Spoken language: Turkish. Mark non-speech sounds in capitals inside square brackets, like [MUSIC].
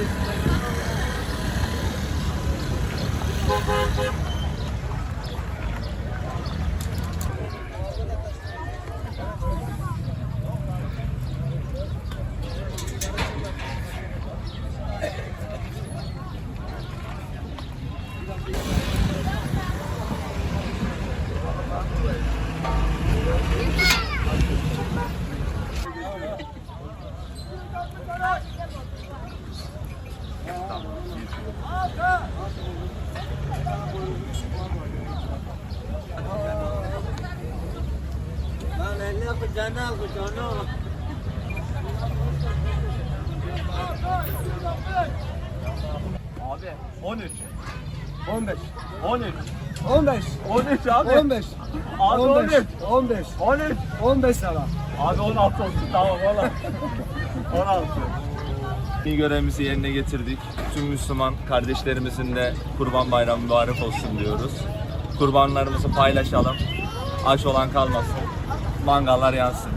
Lan eline kucağına al kucağına al. Abi 13. 15. 13. 15. 13 abi. 15. Abi 13. 15. 13. 15 sana. Abi 16 olsun tamam 16. 16. [LAUGHS] Bir görevimizi yerine getirdik. Tüm Müslüman kardeşlerimizin de Kurban Bayramı mübarek olsun diyoruz. Kurbanlarımızı paylaşalım. Aç olan kalmasın. Mangallar yansın.